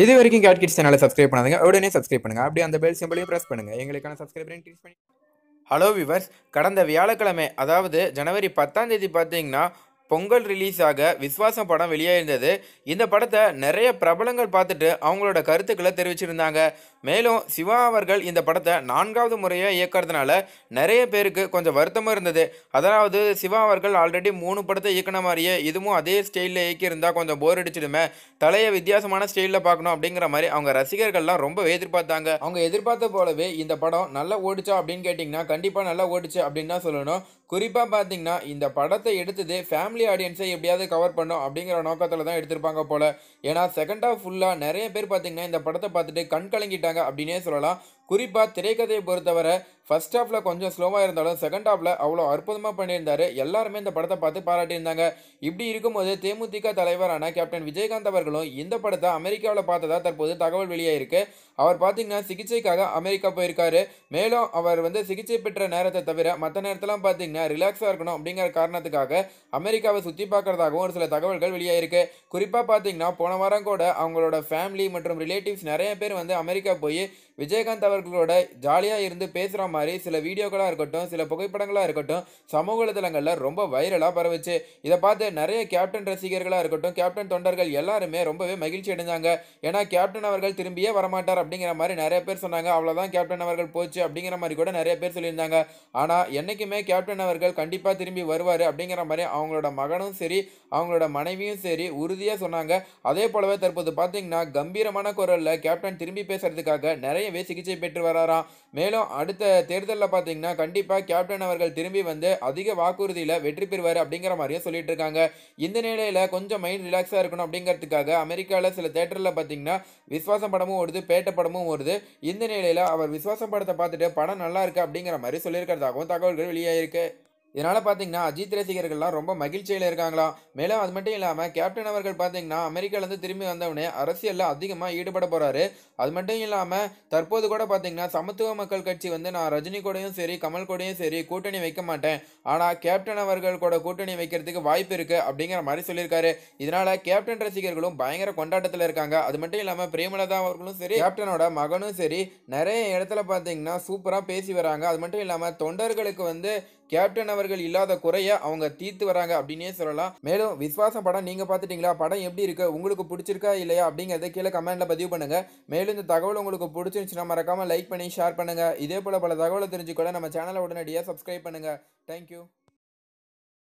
இது வரைக்கும் Cat Kids சேனலை சப்ஸ்கிரைப் பண்ணாதுங்க. உடனே சப்ஸ்கிரைப் பண்ணுங்க. அப்படியே அந்த பெல் சிம்பிளையும் ப்ரெஸ் பண்ணுங்க. எங்களுக்கான சப்ஸ்கிரைபரையும் கிளிக் பண்ணி ஹலோ விவர்ஸ் கடந்த வியாழக்கிழமை அதாவது ஜனவரி பத்தாம் தேதி பார்த்தீங்கன்னா பொங்கல் ரிலீஸ் ஆக விஸ்வாசம் படம் வெளியாயிருந்தது. இந்த படத்தை நிறைய பிரபலங்கள் பார்த்துட்டு அவங்களோட கருத்துக்களை தெரிவிச்சிருந்தாங்க. மேலும் சிவா அவர்கள் இந்த படத்தை நான்காவது முறையாக இயக்கிறதுனால நிறைய பேருக்கு கொஞ்சம் வருத்தமாக இருந்தது. அதாவது சிவா அவர்கள் ஆல்ரெடி மூணு படத்தை இயக்குன மாதிரியே இதுவும் அதே ஸ்டைலில் இயக்கியிருந்தால் கொஞ்சம் போர் அடிச்சிடுமே தலையை வித்தியாசமான ஸ்டைலில் பார்க்கணும் அப்படிங்கிற மாதிரி அவங்க ரசிகர்கள்லாம் ரொம்ப எதிர்பார்த்தாங்க. அவங்க எதிர்பார்த்த போலவே இந்த படம் நல்லா ஓடிச்சா அப்படின்னு கேட்டிங்கன்னா கண்டிப்பாக நல்லா ஓடிச்சு அப்படின்னு தான் சொல்லணும். குறிப்பாக பார்த்தீங்கன்னா இந்த படத்தை எடுத்தது ஃபேமிலி ஆடியன்ஸை எப்படியாவது கவர் பண்ணும் அப்படிங்கிற நோக்கத்தில் தான் எடுத்திருப்பாங்க போல. ஏன்னா செகண்ட் ஹாஃப் ஃபுல்லாக நிறைய பேர் பார்த்தீங்கன்னா இந்த படத்தை பார்த்துட்டு கண் கலங்கிட்டாங்க அப்படின்னே சொல்லலாம். குறிப்பாக திரைக்கதையை பொறுத்தவரை ஃபர்ஸ்ட் ஹாஃபில் கொஞ்சம் ஸ்லோவாக இருந்தாலும் செகண்ட் ஹாஃபில் அவ்வளோ அற்புதமாக பண்ணியிருந்தார். எல்லாருமே இந்த படத்தை பார்த்து பாராட்டியிருந்தாங்க. இப்படி இருக்கும்போது தேமுதிக தலைவரான கேப்டன் விஜயகாந்த் அவர்களும் இந்த படத்தை அமெரிக்காவில் பார்த்ததா தற்போது தகவல் வெளியாயிருக்கு. அவர் பார்த்தீங்கன்னா சிகிச்சைக்காக அமெரிக்கா போயிருக்காரு. மேலும் அவர் வந்து சிகிச்சை பெற்ற நேரத்தை தவிர மற்ற நேரத்தெல்லாம் பார்த்தீங்கன்னா ரிலாக்ஸாக இருக்கணும் அப்படிங்கிற காரணத்துக்காக அமெரிக்காவை சுற்றி பார்க்குறதாகவும் ஒரு சில தகவல்கள் வெளியாயிருக்கு. குறிப்பாக பார்த்தீங்கன்னா போன வாரம் கூட அவங்களோட ஃபேமிலி மற்றும் ரிலேட்டிவ்ஸ் நிறைய பேர் வந்து அமெரிக்கா போய் விஜயகாந்த் அவர் அவர்களோட ஜாலியாக இருந்து பேசுகிற மாதிரி சில வீடியோக்களாக இருக்கட்டும் சில புகைப்படங்களாக இருக்கட்டும் சமூக வலைதளங்களில் ரொம்ப வைரலாக பரவுச்சு. இதை பார்த்து நிறைய கேப்டன் ரசிகர்களாக இருக்கட்டும் கேப்டன் தொண்டர்கள் எல்லாருமே ரொம்பவே மகிழ்ச்சி அடைஞ்சாங்க. ஏன்னா கேப்டன் அவர்கள் திரும்பியே வரமாட்டார் அப்படிங்கிற மாதிரி நிறைய பேர் சொன்னாங்க. அவ்வளோதான் கேப்டன் அவர்கள் போச்சு அப்படிங்கிற மாதிரி கூட நிறைய பேர் சொல்லியிருந்தாங்க. ஆனால் என்றைக்குமே கேப்டன் அவர்கள் கண்டிப்பாக திரும்பி வருவார் அப்படிங்கிற மாதிரி அவங்களோட மகனும் சரி அவங்களோட மனைவியும் சரி உறுதியாக சொன்னாங்க. அதே போலவே தற்போது பார்த்தீங்கன்னா கம்பீரமான குரலில் கேப்டன் திரும்பி பேசுறதுக்காக நிறையவே சிகிச்சை பெற்று வராராம். மேலும் அடுத்த தேர்தலில் பார்த்தீங்கன்னா கண்டிப்பாக கேப்டன் அவர்கள் திரும்பி வந்து அதிக வாக்குறுதியில் வெற்றி பெறுவார் அப்படிங்கிற மாதிரியும் சொல்லிட்டு இருக்காங்க. இந்த நிலையில் கொஞ்சம் மைண்ட் ரிலாக்ஸாக இருக்கணும் அப்படிங்கிறதுக்காக அமெரிக்காவில் சில தேட்டரில் பார்த்தீங்கன்னா விஸ்வாசம் படமும் ஓடுது பேட்ட படமும் ஓடுது. இந்த நிலையில் அவர் விஸ்வாசம் படத்தை பார்த்துட்டு படம் நல்லா இருக்கு அப்படிங்கிற மாதிரி சொல்லியிருக்கிறதாகவும் தகவல்கள் வெளியாகிருக்கு இதனால் பார்த்தீங்கன்னா அஜித் ரசிகர்கள்லாம் ரொம்ப மகிழ்ச்சியில் இருக்காங்களாம் மேலும் அது மட்டும் இல்லாமல் கேப்டன் அவர்கள் பார்த்தீங்கன்னா அமெரிக்காலேருந்து திரும்பி வந்தவனே அரசியலில் அதிகமாக ஈடுபட போகிறாரு அது மட்டும் இல்லாமல் தற்போது கூட பார்த்தீங்கன்னா சமத்துவ மக்கள் கட்சி வந்து நான் ரஜினி கூடயும் சரி கமல் கூடயும் சரி கூட்டணி வைக்க மாட்டேன். ஆனால் கேப்டன் அவர்கள் கூட கூட்டணி வைக்கிறதுக்கு வாய்ப்பு இருக்குது அப்படிங்கிற மாதிரி சொல்லியிருக்காரு. இதனால் கேப்டன் ரசிகர்களும் பயங்கர கொண்டாட்டத்தில் இருக்காங்க. அது மட்டும் இல்லாமல் பிரேமலதா அவர்களும் சரி கேப்டனோட மகனும் சரி நிறைய இடத்துல பார்த்தீங்கன்னா சூப்பராக பேசி வராங்க. அது மட்டும் இல்லாமல் தொண்டர்களுக்கு வந்து கேப்டன் அவர்கள் இல்லாத குறைய அவங்க தீர்த்து வராங்க அப்படின்னே சொல்லலாம். மேலும் விஸ்வாசம் படம் நீங்க பாத்துட்டீங்களா படம் எப்படி இருக்கு? உங்களுக்கு பிடிச்சிருக்கா இல்லையா? அப்படிங்கறத கீழே கமெண்ட்ல பதிவு பண்ணுங்க. மேலும் இந்த தகவல் உங்களுக்கு பிடிச்சிருந்துச்சுன்னா மறக்காம லைக் பண்ணி ஷேர் பண்ணுங்க. இதே போல பல தகவலை தெரிஞ்சுக்கொள்ள நம்ம சேனலை உடனடியாக சப்ஸ்கிரைப் பண்ணுங்க. தேங்க்யூ